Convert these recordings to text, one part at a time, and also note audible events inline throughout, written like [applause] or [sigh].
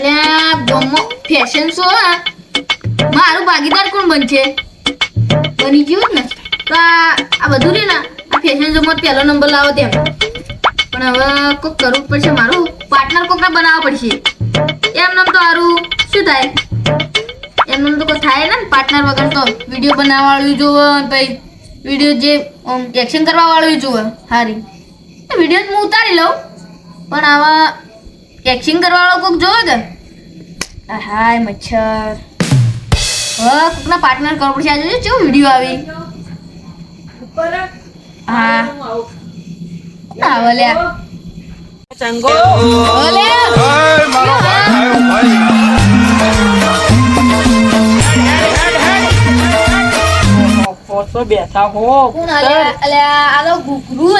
એટલે બોમ્બો fashion show આ મારું ભાગીદાર કોણ બનશે? બની ગયું ને? તો આ બધું રે ને, આ ફેશન શોમાં પહેલો નંબર લાવો તેમ. પણ હવે કોક કરવું પડશે મારું. પાર્ટનર કોકને બનાવવા પડશે. એમ નામ તો સારું શું થાય? એમ તો કોઈ થાય ને પાર્ટનર વગર તો. વીડિયો બનાવવા વાળું જોવે ભાઈ વીડિયો જે એક્શન કરવા વાળું જોવે. સારી વીડિયો હું ઉતારી લઉં. પણ આવા એક્શન કરવા વાળો કોક જોવે કે હાય મચ્છર. હવે કોકના પાર્ટનર કરવો પડશે. આજે જો વીડિયો આવી? હા. ના ચંગો. વલ્યા બેઠા હો. અલ્યા આ તો ઘૂઘરું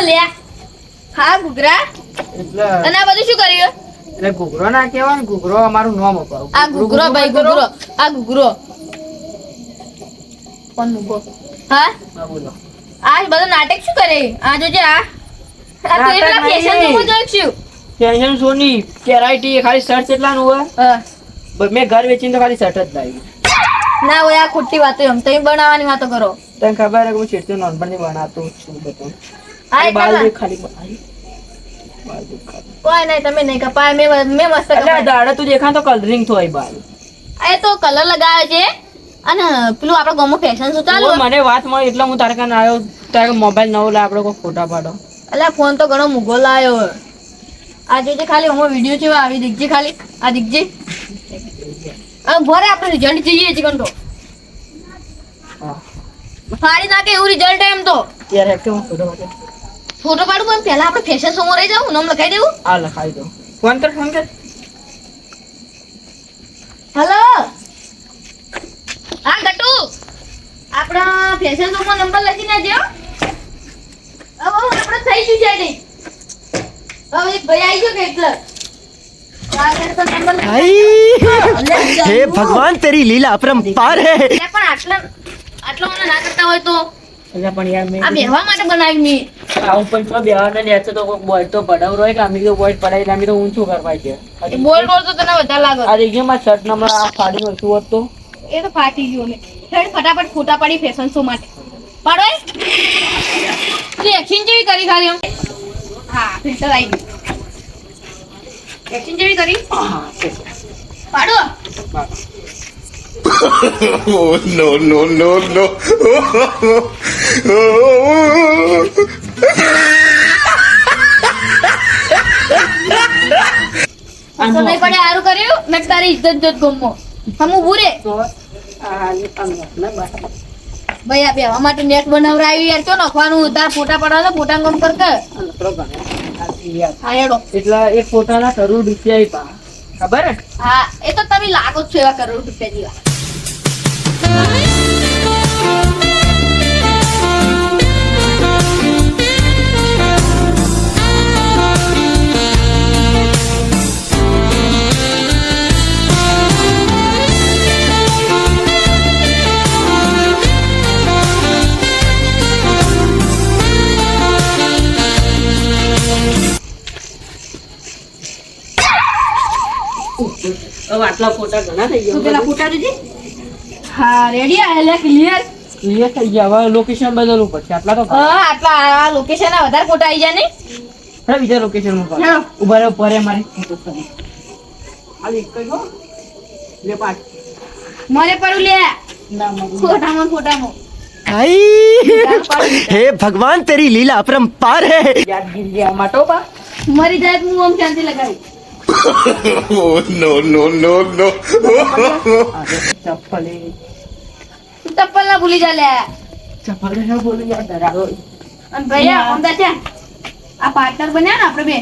હા ઘૂઘરા. અને આ બધું શું કર્યું? એટલે ઘૂઘરો ના કહેવાય ને ઘૂઘરો અમારું નામ અપાવું આ ઘૂઘરો ભાઈ ઘૂઘરો. આ ઘૂઘરો. કોણ મૂકો હા? હા, બોલો. આ બધા નાટક શું કરે? આ જોજે આ. આ તો એટલા ફેશન નહીં. તો જોઈ સોની કેરાઈટી ખાલી શર્ટ કેટલા નું હોય. મેં ઘર વેચીને તો ખાલી શર્ટ જ લાવી. ના હોય આ ખોટી વાતો એમ. તમે બનાવવાની વાતો કરો. તને ખબર છે કે હું નોનપણથી બનાવતો છું બધું. હા બાલ ખાલી બનાવી. બાલ ખાલી. કોઈ નહીં તમે નહીં કપાય. મેં મેં મસ્ત એટલે. દાડે તું દેખા તો કલરિંગ થોય આ એ તો કલર લગાવે છે. અને પેલું આપણે ગામમાં ફેશન શું ચાલુ? મને વાત મળી એટલે હું તારે કાન આવ્યો તારે મોબાઈલ નવો લા આપણે કોઈ ફોટા પાડો. એટલે ફોન તો ઘણો મૂગો લાયો. આ જોજે ખાલી હું વીડિયો છે આવી દીકજે ખાલી. આ દીકજે આ ભરે આપણે રિઝલ્ટ જોઈએ છે કંટો હા. ફાડી નાખે એવું રિઝલ્ટ એમ તો. ત્યારે કે હું ફોટો પાડે. ફોટો પાડું પણ પહેલા આપણે ફેશન શોમાં રહી જવું નામ લખાઈ દેવું? હા લખાઈ દો. ફોન કર ફોન કર. હલો? હા ગટુ. આપણા ફેશન શોમાં નંબર લખી નાખજો હવે આપણે થઈ ગયું છે નહીં હવે એક ભાઈ આવી ગયો કે એટલે? ભગવાન તેરી લીલા પરમ પાર હે પણ આટલા આટલો મને ના કરતા હોય તો? એટલે પણ યાર મેં આ બેહવા માટે બનાવી મેં. આવું પણ તો બેવાના ને તો કોઈ બોય તો પડાવ રહ્યો કે અમે તો બોલ પડાવી એટલે અમે તો ઊંચું કરવા છે. બોલ બોલ તો તને વધારે લાગે. આ રેગ્યુ માં શર્ટ નંબર આ ફાડી નો શું હતો એ તો ફાટી ગયો ને હેડ ફટાફટ ફોટા પાડી ફેશન શો માટે. પાડો એ. તું એક્શન જેવી કરી ખાલી હા ફિલ્ટર આવી ગયું. એક્શન જેવી કરી? પાડો. Oh no no no. No પડે સારું કર્યું મેં તારી ઇજ્જત જોત ગમો હમ ભાઈ આ બેહવા માટે નેટ બનાવરાયું યાર ચો નાખવાનું તાર ફોટા પાડવાના ફોટા કોમ કર એટલે એક ફોટાના કરોડ રૂપિયા આપ્યા. ખબર હે? હા એ તો તમે લાગો જ છો એવા કરોડ રૂપિયા જેવા આટલા ફોટા ઘણા થઈ તું પેલા ગયા ફોટા જોજે હે ભગવાન તેરી લીલા અપરંપાર હે. મારી જાત હું ઓમ શાંતિ લગાવી [laughs] oh no no no no! ચપ્પલ ના ભૂલી જા લે ચપ્પલ ના ભૂલી જા ડરાવો અને ભાઈ આ છે આ પાર્ટનર બન્યા ને આપણે બે.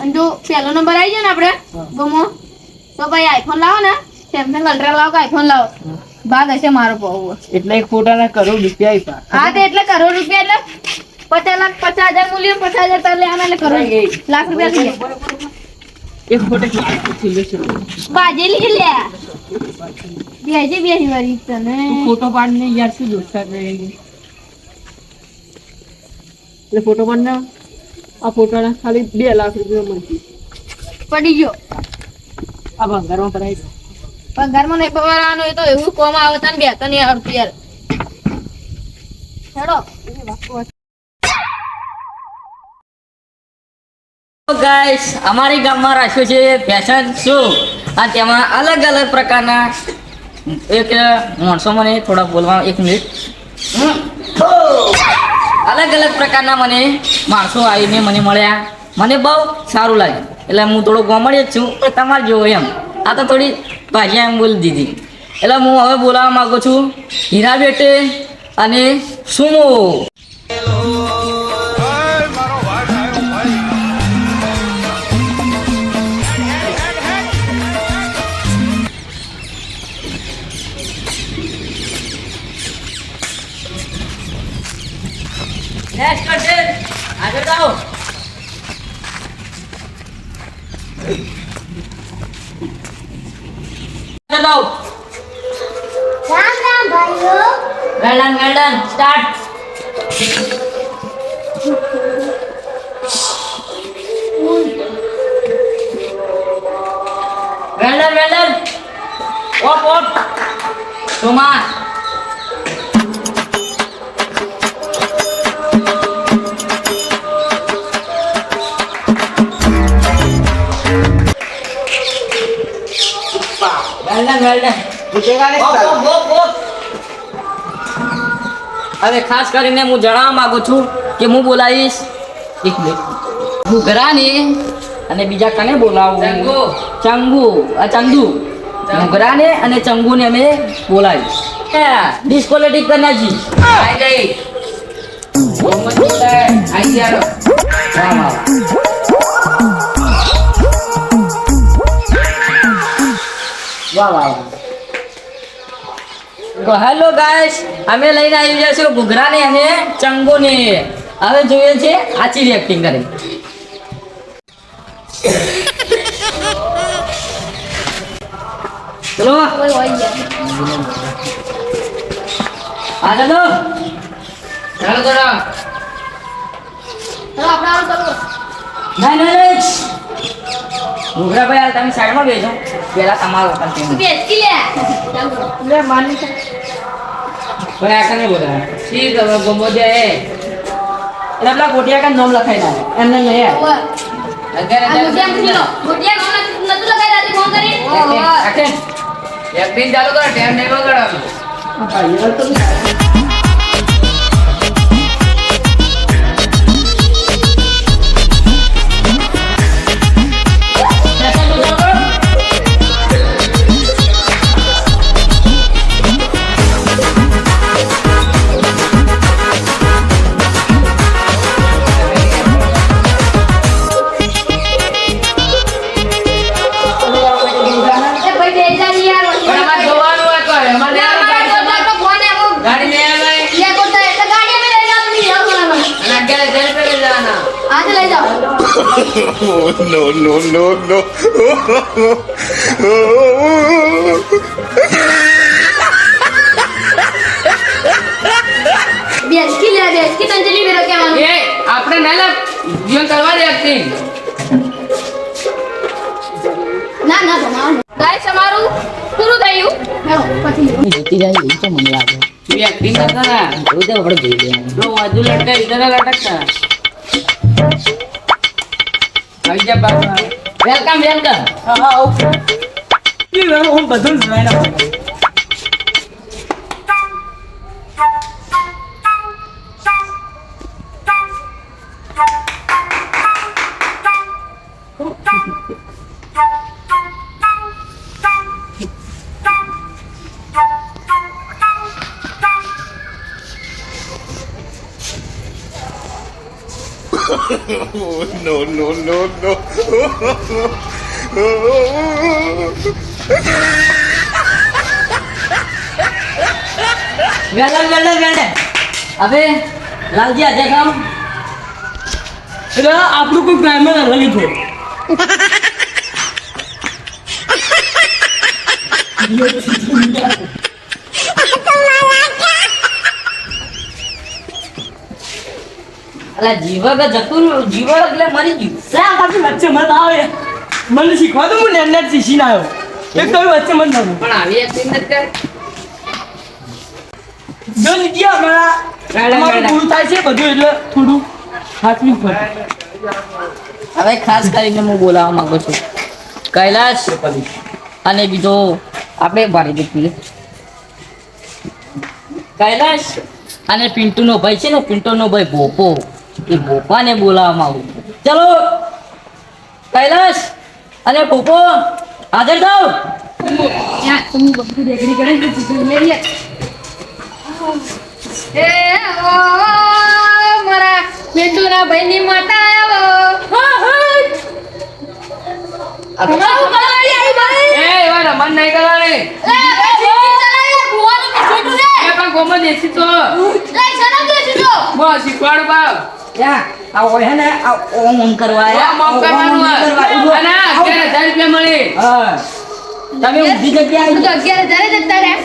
અને જો પહેલો નંબર આવી જાય ને આપણે. ગમો. તો ભાઈ આઈફોન લાવો ને. સેમસંગ અલ્ટ્રા લાવો કે આઈફોન લાવો. ભાગ હશે મારો પાવો એટલે એક ફોટાના કરોડ રૂપિયા આપ્યા. હા તે એટલે કરોડ રૂપિયા એટલે પચાસ લાખ પચાસ હજાર મૂલ્ય પચાસ હજાર તાર લેવાના એટલે કરોડ લાખ રૂપિયા થઈ ગયા એક ફોટો બાજેલી લે. બેસી બેહી વારી તને. ફોટો પાડીને યાર શું દોસ્તા એટલે ફોટો પાડીને આ ફોટોના ખાલી બે લાખ રૂપિયા મળતી પડી ગયો. આ ભંગારમાં ભરાઈ દો પણ નહીં પવારવાનો એ તો એવું કોમ આવે તને બે તો નહીં આવડતું યાર હેડો ગાઈસ અમારી ગામમાં રાખ્યું છે ફેશન શો અને તેમાં અલગ અલગ પ્રકારના એક, માણસો મને થોડા બોલવા, એક મિનિટ. અલગ અલગ પ્રકારના મને માણસો આવીને મને મળ્યા. મને બહુ સારું લાગ્યું. એટલે હું થોડો ગોમડી જ છું તમારે જોવો એમ. આ તો થોડી ભાષા એમ બોલી દીધી. એટલે હું હવે બોલાવવા માગું છું, હીરા બેટે અને સુમો. Random, random. Op, Cuma. Thomas. Random, random. Op, op, op, op. હવે ખાસ કરીને હું જણાવવા માગું છું કે હું બોલાવીશ. એક મિનિટ. ઘુઘરાને અને બીજા કને બોલાવું? ચંગુ. આ ચંદુ. ઘુઘરાને અને ચંગુને અમે બોલાવીશ. ડિસ્કોલેટિક કરી નાખી આવી ગઈ. વાહ વાહ વાહ. તો હેલો ગાઈસ અમે લઈને આવી ગયા છીએ ઘુઘરાને અને ચંગોને. હવે જોઈએ છે આચી એક્ટિંગ કરે. ચલો. આ ચાલો. ચાલો કરો ચલો આપણે આવું ચાલો. નહીં નહીં નહીં ઘુઘરા ભાઈ હાલ તમે સાઈડમાં બેસો પેલા તમારો પણ ચાલો લે. માની છે પણ આ કને બોલા ઠીક હવે ગમો દે એટલે પેલા ગોટિયા કા નામ લખાઈ દે એમને નહીં યાર ઓવે. અત્યારે આ મોટિયા પૂછી લો. મોટિયા ગામ નતું લગાઈ રાતે ફોન કરી. ઓવે. એક દિન ચાલુ કરો ટાઈમ નહીં બગાડવાનો. આજે લઈ જાઓ. નો નો નો no. બેસકી લે બેસકી તંજલી ચલી કે કહેવાનું? એ આપણે ના લા જીવન કરવા દે acting. ના ના ભમાવાનું ગાઈસ અમારું પૂરું થયું. પછી જીતી જાય એવું તો મને લાગે. તું એક્ટિંગ કરતા ના એવું તો આપણે જોઈ લેવાનું. લો વધુ લટકા ઇધર લટકતા. વેલકમ વેલકમ હા હા ઓકે. હું બધું જ no, no, no, no. Welcome welcome welcome હવે લાલજી આજે કામ એટલે આપણું કોઈ ગ્રામર અલગ છે અલા જીવક જતું જીવક એટલે મરી ગયું શા પાછી વચ્ચે મત આવે. મને શીખવા તો હું નેટ નેટ શીખીને આવ્યો. એક તો વચ્ચે મને થયું પણ આવી એક્ટિંગ નથી કર જો નીકળી અમારા મેડમ, અમારું થાય છે બધું એટલે થોડું હાથવી પડે હવે ખાસ કરીને હું બોલાવવા માંગુ છું. કૈલાશ અને બીજો આપણે ભરી દીધી કૈલાશ અને પિન્ટુનો ભાઈ છે ને પિન્ટુનો ભાઈ ભોપો. એ ભોપાને બોલાવવા માંગુ છું ચલો કૈલાશ અને ભોપો હાજર થાવ. એ ઓ મારા પિન્ટુના ભાઈની માતા આવ્યો હમારું કરવાની આવી ભાઈ. એ એવા રમણ નહીં કરવાની એ પણ ગોમાં દેશી તો બસ શીખવાડ બાપ યા આ હોય ને આ ઓમ ઓમ કરવા આ મોક કરવાનું અને આ અગિયાર હજાર રૂપિયા મળે. હા. તમે ઊંધી જગ્યાએ તો અગિયાર હજાર જ જતા રહ્યા.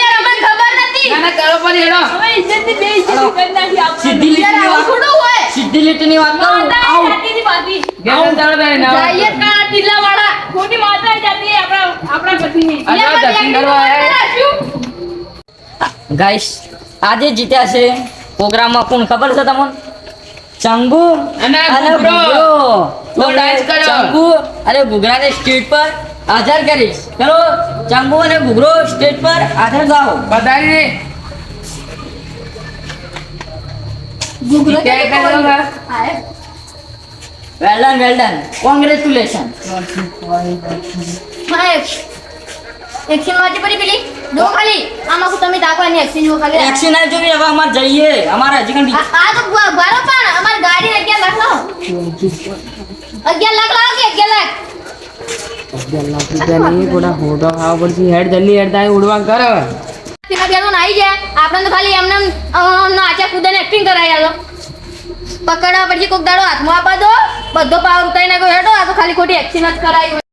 યાર અમને ખબર નથી. ના ના કરો પર હેડો. હવે ઇજ્જતની બે ઇજ્જત કરી નાખી આપણે સીધી લીટીની વાત થોડું હોય. સીધી લીટીની વાત કરું. માતા આવું. જાતિની બાજી ઘેર ચાલો બેન જાઈએ કાળા ટીલા વાળા ખોટી માતા જાતિ આપણા આપણા પતિની. આ જાઓ દર્શન કરવા આયા. ગાઈસ આજે જીત્યા છે પ્રોગ્રામમાં કોણ ખબર છે તમને? ચંગુ અને ચંગુ અને ઘૂઘરાને સ્ટેજ પર હાજર કરીશ. ચલો ચંગુ અને ગુગરો સ્ટેજ પર હાજર જાઓ. બધાને. Well done well done congratulation. Action માટે પડી પેલી? જો ખાલી. આમાં કો તમે તાકવાની એક્શન જો ખાલી? એક્શન આવી જો હવે અમાર જઈએ. અમારે હજી કંઈ આ આ તો બરો પણ. અમારી ગાડી અગિયાર લાખ લો અગિયાર લાખ લાવો કે અગિયાર લાખ? થોડા ફોટો ખાવા પડશે. હેડ જલ્દી હેડ થાય ઉડવા કર તેના બેનો નાઈ જાય. આપણે તો ખાલી એમને નાચા કૂદે એક્ટિંગ કરાવી આલો. પકડવા પછી કોક દાડો હાથમાં આપવા દો. બધો પાવર ઉતારી નાખ્યો હેડો. આ તો ખાલી ખોટી એક્શન જ કરાવી